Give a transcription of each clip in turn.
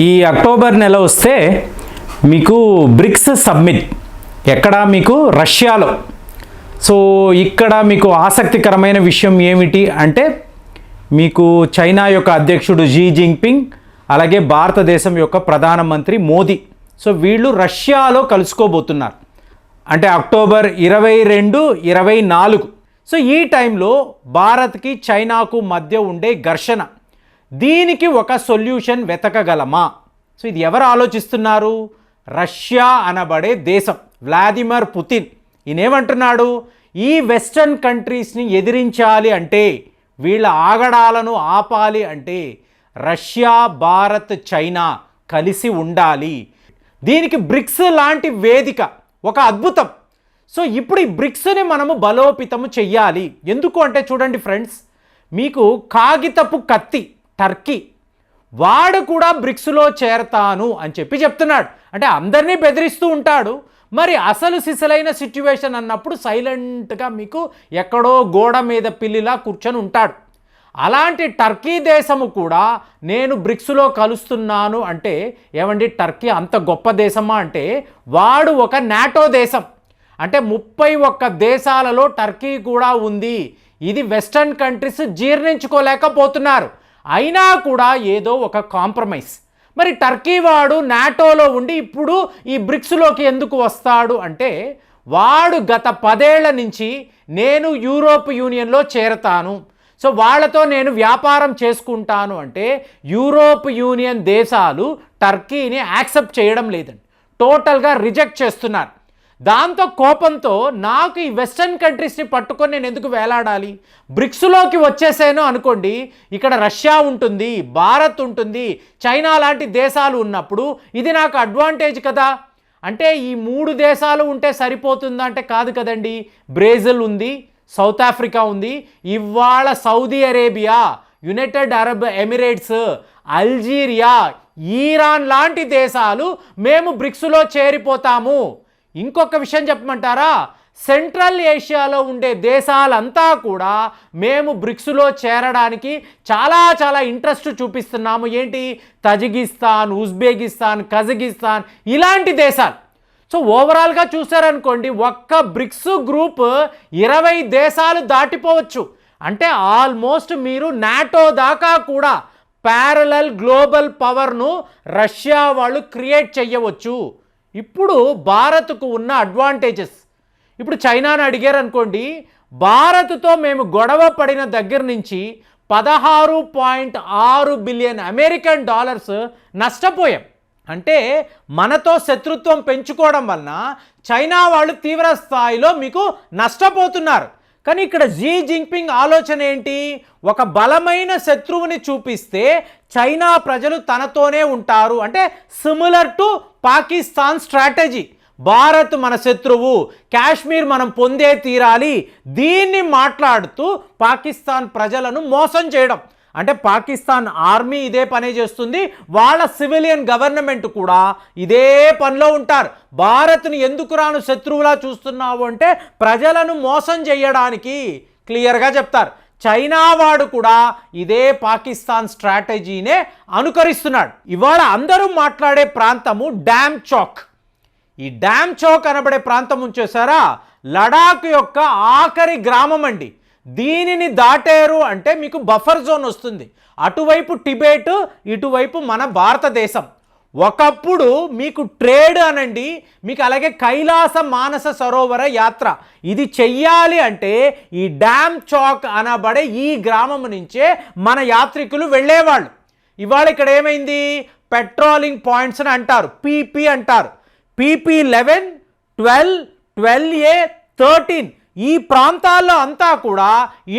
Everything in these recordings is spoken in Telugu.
ఈ అక్టోబర్ నెల వస్తే మీకు బ్రిక్స్ సబ్మిట్ ఎక్కడ మీకు రష్యాలో. సో ఇక్కడ మీకు ఆసక్తికరమైన విషయం ఏమిటి అంటే మీకు చైనా యొక్క అధ్యక్షుడు జీ జింగ్పింగ్ అలాగే భారతదేశం యొక్క ప్రధానమంత్రి మోదీ. సో వీళ్ళు రష్యాలో కలుసుకోబోతున్నారు. అంటే అక్టోబర్ ఇరవై రెండు ఇరవై నాలుగు. సో ఈ టైంలో భారత్కి చైనాకు మధ్య ఉండే ఘర్షణ. దీనికి ఒక సొల్యూషన్ వెతకగలమా? సో ఇది ఎవరు ఆలోచిస్తున్నారు? రష్యా అనబడే దేశం వ్లాదిమిర్ పుతిన్. ఈయనేమంటున్నాడు? ఈ వెస్టర్న్ కంట్రీస్ని ఎదిరించాలి అంటే వీళ్ళ ఆగడాలను ఆపాలి అంటే రష్యా భారత్ చైనా కలిసి ఉండాలి. దీనికి బ్రిక్స్ లాంటి వేదిక ఒక అద్భుతం. సో ఇప్పుడు ఈ బ్రిక్స్ని మనము బలోపేతము చెయ్యాలి. ఎందుకు అంటే చూడండి ఫ్రెండ్స్ మీకు కాగితపు కత్తి టర్కీ. వాడు కూడా బ్రిక్స్లో చేరతాను అని చెప్పి చెప్తున్నాడు. అంటే అందరినీ బెదిరిస్తూ ఉంటాడు. మరి అసలు సిసలైన సిచ్యువేషన్ అన్నప్పుడు సైలెంట్గా మీకు ఎక్కడో గోడ మీద పిల్లిలా కూర్చొని ఉంటాడు. అలాంటి టర్కీ దేశము కూడా నేను బ్రిక్స్లో కలుస్తున్నాను అంటే ఏమండి? టర్కీ అంత గొప్ప దేశమా అంటే వాడు ఒక నాటో దేశం. అంటే ముప్పై ఒక్క దేశాలలో టర్కీ కూడా ఉంది. ఇది వెస్టర్న్ కంట్రీస్ జీర్ణించుకోలేకపోతున్నారు. అయినా కూడా ఏదో ఒక కాంప్రమైజ్. మరి టర్కీ వాడు నాటోలో ఉండి ఇప్పుడు ఈ బ్రిక్స్లోకి ఎందుకు వస్తాడు అంటే వాడు గత పదేళ్ళ నుంచి నేను యూరోప్ యూనియన్లో చేరతాను. సో వాళ్ళతో నేను వ్యాపారం చేసుకుంటాను అంటే యూరోప్ యూనియన్ దేశాలు టర్కీని యాక్సెప్ట్ చేయడం లేదండి. టోటల్గా రిజెక్ట్ చేస్తున్నారు. దాంతో కోపంతో నాకు ఈ వెస్టర్న్ కంట్రీస్ని పట్టుకొని నేను ఎందుకు వేలాడాలి? బ్రిక్స్లోకి వచ్చేసాను అనుకోండి ఇక్కడ రష్యా ఉంటుంది భారత్ ఉంటుంది చైనా లాంటి దేశాలు ఉన్నప్పుడు ఇది నాకు అడ్వాంటేజ్ కదా. అంటే ఈ మూడు దేశాలు ఉంటే సరిపోతుందా అంటే కాదు కదండి. బ్రెజిల్ ఉంది సౌత్ ఆఫ్రికా ఉంది ఇవాళ Saudi Arabia United Arab Emirates Algeria Iran లాంటి దేశాలు మేము బ్రిక్స్లో చేరిపోతాము. ఇంకొక విషయం చెప్పమంటారా? సెంట్రల్ ఏషియాలో ఉండే దేశాలంతా కూడా మేము బ్రిక్స్లో చేరడానికి చాలా చాలా ఇంట్రెస్ట్ చూపిస్తున్నాము. ఏంటి? తజికిస్తాన్ ఉజ్బెకిస్తాన్ కజకిస్తాన్ ఇలాంటి దేశాలు. సో ఓవరాల్గా చూసారనుకోండి ఒక్క బ్రిక్స్ గ్రూప్ ఇరవై దేశాలు దాటిపోవచ్చు. అంటే ఆల్మోస్ట్ మీరు నాటో దాకా కూడా ప్యారలల్ గ్లోబల్ పవర్ను రష్యా వాళ్ళు క్రియేట్ చేయవచ్చు. ఇప్పుడు భారత్కు ఉన్న అడ్వాంటేజెస్ ఇప్పుడు చైనాని అడిగారు అనుకోండి భారత్తో మేము గొడవ పడిన దగ్గర నుంచి పదహారు పాయింట్ ఆరు బిలియన్ అమెరికన్ డాలర్స్ నష్టపోయాం. అంటే మనతో శత్రుత్వం పెంచుకోవడం వలన చైనా వాళ్ళు తీవ్ర స్థాయిలో మీకు నష్టపోతున్నారు. కానీ ఇక్కడ జీ జింపింగ్ ఆలోచన ఏంటి? ఒక బలమైన శత్రువుని చూపిస్తే చైనా ప్రజలు తనతోనే ఉంటారు. అంటే similar to Pakistan strategy Bharat మన శత్రువు కాశ్మీర్ మనం పొందే తీరాలి. దీన్ని మాట్లాడుతూ పాకిస్తాన్ ప్రజలను మోసం చేయడం. అంటే పాకిస్తాన్ ఆర్మీ ఇదే పనే చేస్తుంది వాళ్ళ సివిలియన్ గవర్నమెంట్ కూడా ఇదే పనిలో ఉంటారు. భారత్ని ఎందుకు రాను శత్రువులా చూస్తున్నావు అంటే ప్రజలను మోసం చేయడానికి క్లియర్గా చెప్తారు. చైనా వాడు కూడా ఇదే పాకిస్తాన్ స్ట్రాటజీనే అనుకరిస్తున్నాడు. ఇవాళ అందరూ మాట్లాడే ప్రాంతము డ్యామ్ చౌక్. ఈ డ్యామ్ చౌక్ అనబడే ప్రాంతం ఉంచేసారా లడాక్ యొక్క ఆఖరి గ్రామం అండి. దీనిని దాటారు అంటే మీకు బఫర్ జోన్ వస్తుంది. అటువైపు టిబెట్ ఇటువైపు మన భారతదేశం. ఒకప్పుడు మీకు ట్రేడ్ అనండి మీకు అలాగే కైలాస మానస సరోవర యాత్ర. ఇది చెయ్యాలి అంటే ఈ డ్యామ్ చౌక్ అనబడే ఈ గ్రామం నుంచే మన యాత్రికులు వెళ్ళేవాళ్ళు. ఇవాళ ఇక్కడ ఏమైంది? పెట్రోలింగ్ పాయింట్స్ అని అంటారు పీపీ అంటారు. PP eleven twelve twelve A thirteen ఈ ప్రాంతాల్లో అంతా కూడా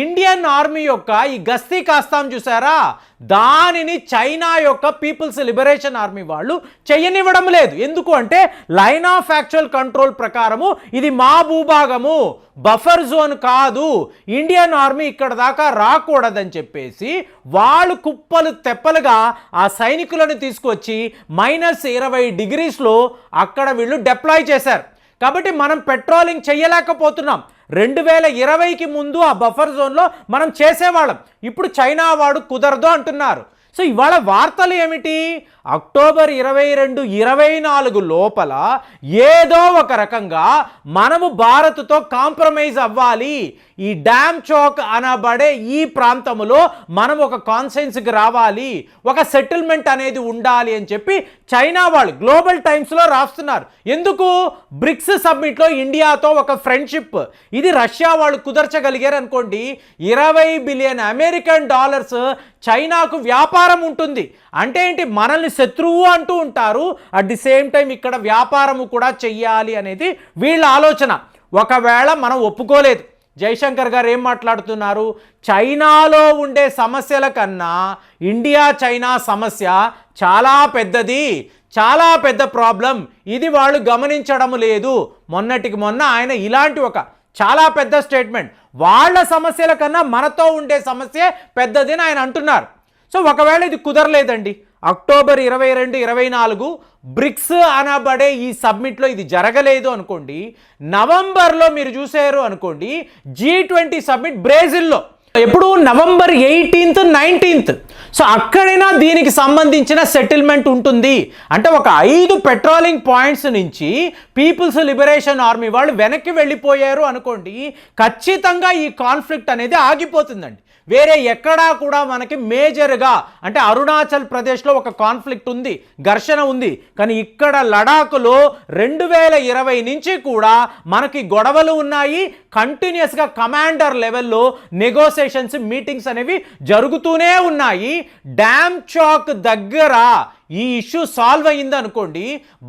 ఇండియన్ ఆర్మీ యొక్క ఈ గస్తీ కాస్తాం చూసారా? దానిని చైనా యొక్క పీపుల్స్ లిబరేషన్ ఆర్మీ వాళ్ళు చెయ్యనివ్వడం లేదు. ఎందుకు అంటే లైన్ ఆఫ్ యాక్చువల్ కంట్రోల్ ప్రకారము ఇది మా భూభాగము బఫర్ జోన్ కాదు. ఇండియన్ ఆర్మీ ఇక్కడ దాకా రాకూడదని చెప్పేసి వాళ్ళు కుప్పలు తెప్పలుగా ఆ సైనికులను తీసుకొచ్చి మైనస్ ఇరవై డిగ్రీస్లో అక్కడ వీళ్ళు డిప్లాయ్ చేశారు. కాబట్టి మనం పెట్రోలింగ్ చేయలేకపోతున్నాం. రెండు వేల ఇరవైకి ముందు ఆ బఫర్ జోన్లో మనం చేసేవాళ్ళం. ఇప్పుడు చైనా వాడు కుదరదు అంటున్నారు. సో ఇవాళ వార్తలు ఏమిటి? అక్టోబర్ ఇరవై రెండు ఇరవై నాలుగు లోపల ఏదో ఒక రకంగా మనము భారత్తో కాంప్రమైజ్ అవ్వాలి. ఈ డ్యామ్ చౌక్ అనబడే ఈ ప్రాంతంలో మనం ఒక కాన్సెన్స్కి రావాలి. ఒక సెటిల్మెంట్ అనేది ఉండాలి అని చెప్పి చైనా వాళ్ళు గ్లోబల్ టైమ్స్లో రాస్తున్నారు. ఎందుకు? బ్రిక్స్ సబ్మిట్లో ఇండియాతో ఒక ఫ్రెండ్షిప్. ఇది రష్యా వాళ్ళు కుదర్చగలిగారు అనుకోండి ఇరవై బిలియన్ అమెరికన్ డాలర్స్ చైనాకు వ్యాపారం ఉంటుంది. అంటే ఏంటి? మనల్ని శత్రువు అంటూ ఉంటారు. అట్ ది సేమ్ టైం ఇక్కడ వ్యాపారము కూడా చెయ్యాలి అనేది వీళ్ళ ఆలోచన. ఒకవేళ మనం ఒప్పుకోలేదు. జైశంకర్ గారు ఏం మాట్లాడుతున్నారు? చైనాలో ఉండే సమస్యల కన్నా ఇండియా చైనా సమస్య చాలా పెద్దది. చాలా పెద్ద ప్రాబ్లం. ఇది వాళ్ళు గమనించడం లేదు. మొన్నటికి మొన్న ఆయన ఇలాంటి ఒక చాలా పెద్ద స్టేట్మెంట్. వాళ్ళ సమస్యల కన్నా మనతో ఉండే సమస్య పెద్దదని ఆయన అంటున్నారు. సో ఒకవేళ ఇది కుదరలేదండి. అక్టోబర్ ఇరవై రెండు ఇరవై నాలుగు బ్రిక్స్ అనబడే ఈ సబ్మిట్లో ఇది జరగలేదు అనుకోండి నవంబర్లో మీరు చూసారు అనుకోండి జీ ట్వంటీ సబ్మిట్ బ్రెజిల్లో. ఎప్పుడు నవంబర్ ఎయిటీన్త్ నైన్టీన్త్. సో అక్కడైనా దీనికి సంబంధించిన సెటిల్మెంట్ ఉంటుంది. అంటే ఒక ఐదు పెట్రోలింగ్ పాయింట్స్ నుంచి పీపుల్స్ లిబరేషన్ ఆర్మీ వాళ్ళు వెనక్కి వెళ్ళిపోయారు అనుకోండి ఖచ్చితంగా ఈ కాన్ఫ్లిక్ట్ అనేది ఆగిపోతుందండి. వేరే ఎక్కడా కూడా మనకి మేజర్గా అంటే అరుణాచల్ ప్రదేశ్లో ఒక కాన్ఫ్లిక్ట్ ఉంది ఘర్షణ ఉంది. కానీ ఇక్కడ లడాఖ్లో రెండు వేల ఇరవై నుంచి కూడా మనకి గొడవలు ఉన్నాయి. కంటిన్యూస్గా కమాండర్ లెవెల్లో నెగోసియేషన్స్ మీటింగ్స్ అనేవి జరుగుతూనే ఉన్నాయి. డ్యామ్ చాక్ దగ్గర ఈ ఇష్యూ సాల్వ్ అయ్యింది అనుకోండి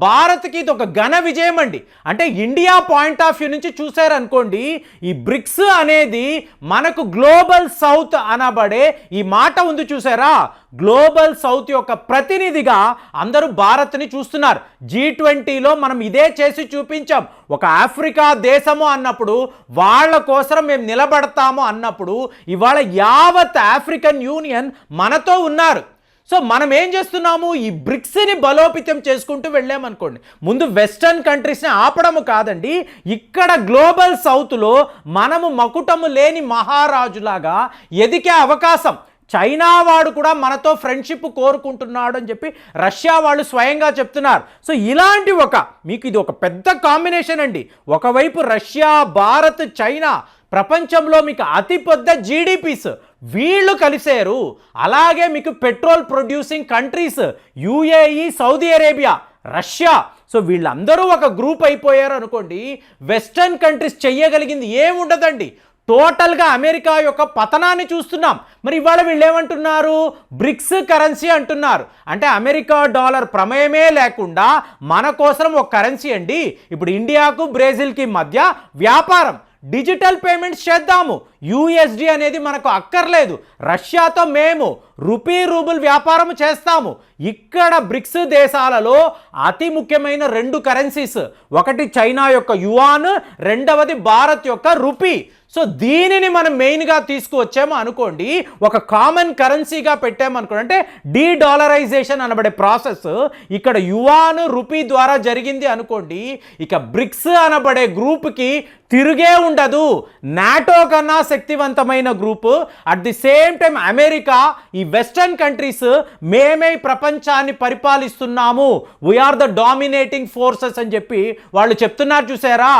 భారత్కి ఇది ఒక ఘన విజయం అండి. అంటే ఇండియా పాయింట్ ఆఫ్ వ్యూ నుంచి చూసారనుకోండి ఈ బ్రిక్స్ అనేది మనకు గ్లోబల్ సౌత్ అనబడే ఈ మాట ఉంది చూసారా? గ్లోబల్ సౌత్ యొక్క ప్రతినిధిగా అందరూ భారత్ని చూస్తున్నారు. జీ ట్వంటీలో మనం ఇదే చేసి చూపించాం. ఒక ఆఫ్రికా దేశము అన్నప్పుడు వాళ్ళ కోసం మేము నిలబడతాము అన్నప్పుడు ఇవాళ యావత్ ఆఫ్రికన్ యూనియన్ మనతో ఉన్నారు. సో మనం ఏం చేస్తున్నాము? ఈ బ్రిక్స్ని బలోపేతం చేసుకుంటూ వెళ్ళామనుకోండి. ముందు వెస్టర్న్ కంట్రీస్ని ఆపడము కాదండి. ఇక్కడ గ్లోబల్ సౌత్లో మనము మకుటము లేని మహారాజులాగా ఎదికే అవకాశం. చైనా వాడు కూడా మనతో ఫ్రెండ్షిప్ కోరుకుంటున్నాడు అని చెప్పి రష్యా వాళ్ళు స్వయంగా చెప్తున్నారు. సో ఇలాంటి ఒక మీకు ఇది ఒక పెద్ద కాంబినేషన్ అండి. ఒకవైపు రష్యా భారత్ చైనా ప్రపంచంలో మీకు అతిపెద్ద జీడిపిస్ వీళ్ళు కలిశారు. అలాగే మీకు petrol producing countries UAE Saudi Arabia Russia. So వీళ్ళందరూ ఒక గ్రూప్ అయిపోయారు అనుకోండి వెస్టర్న్ కంట్రీస్ చెయ్యగలిగింది ఏముండదండి? టోటల్గా అమెరికా యొక్క పతనాన్ని చూస్తున్నాం. మరి ఇవాళ వీళ్ళు ఏమంటున్నారు బ్రిక్స్ కరెన్సీ అంటున్నారు. అంటే అమెరికా డాలర్ ప్రమేయమే లేకుండా మన కోసం ఒక కరెన్సీ అండి. ఇప్పుడు ఇండియాకు బ్రెజిల్కి మధ్య వ్యాపారం. డిజిటల్ పేమెంట్స్ చేద్దాము. యూఎస్డి అనేది మనకు అక్కర్లేదు. రష్యాతో మేము రూపీ రూబుల్ వ్యాపారం చేస్తాము. ఇక్కడ బ్రిక్స్ దేశాలలో అతి ముఖ్యమైన రెండు కరెన్సీస్. ఒకటి చైనా యొక్క యువాన్ రెండవది భారత్ యొక్క రూపీ. సో దీనిని మనం మెయిన్గా తీసుకువచ్చాము అనుకోండి. ఒక కామన్ కరెన్సీగా పెట్టామనుకోండి అంటే డీ డాలరైజేషన్ అనబడే ప్రాసెస్. ఇక్కడ యువాన్ రూపీ ద్వారా జరిగింది అనుకోండి. ఇక బ్రిక్స్ అనబడే గ్రూప్కి తిరిగే ఉండదు. నాటో కన్నా శక్తివంతమైన group. At the same time America ఈ వెస్టర్న్ కంట్రీస్ మేమే ప్రపంచాన్ని పరిపాలిస్తున్నాము. We are the dominating forces అని చెప్పి వాళ్ళు చెప్తున్నారు చూసారా?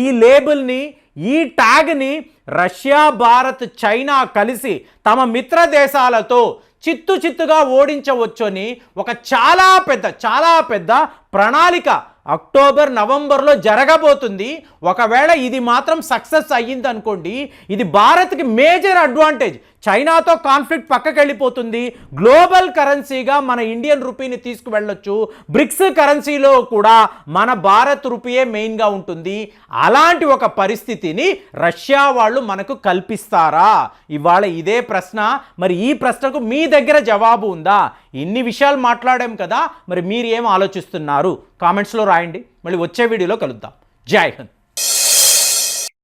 ఈ లేబుల్ని ఈ ట్యాగ్ని రష్యా భారత్ చైనా కలిసి తమ మిత్ర దేశాలతో చిత్తు చిత్తుగా ఓడించవచ్చని ఒక చాలా పెద్ద చాలా పెద్ద ప్రణాళిక అక్టోబర్ నవంబర్లో జరగబోతుంది. ఒకవేళ ఇది మాత్రం సక్సెస్ అయ్యింది అనుకోండి ఇది భారత్కి మేజర్ అడ్వాంటేజ్. చైనాతో కాన్ఫ్లిక్ట్ పక్కకి వెళ్ళిపోతుంది గ్లోబల్ కరెన్సీగా మన ఇండియన్ రూపీని తీసుకువెళ్ళొచ్చు. బ్రిక్స్ కరెన్సీలో కూడా మన భారత్ రూపీయే మెయిన్గా ఉంటుంది. అలాంటి ఒక పరిస్థితిని రష్యా వాళ్ళు మనకు కల్పిస్తారా? ఇవాళ ఇదే ప్రశ్న. మరి ఈ ప్రశ్నకు మీ దగ్గర జవాబు ఉందా? ఇన్ని విషయాలు మాట్లాడాం కదా. మరి మీరు ఏం ఆలోచిస్తున్నారు? కామెంట్స్లో రాయండి. మళ్ళీ వచ్చే వీడియోలో కలుద్దాం. జై హింద్.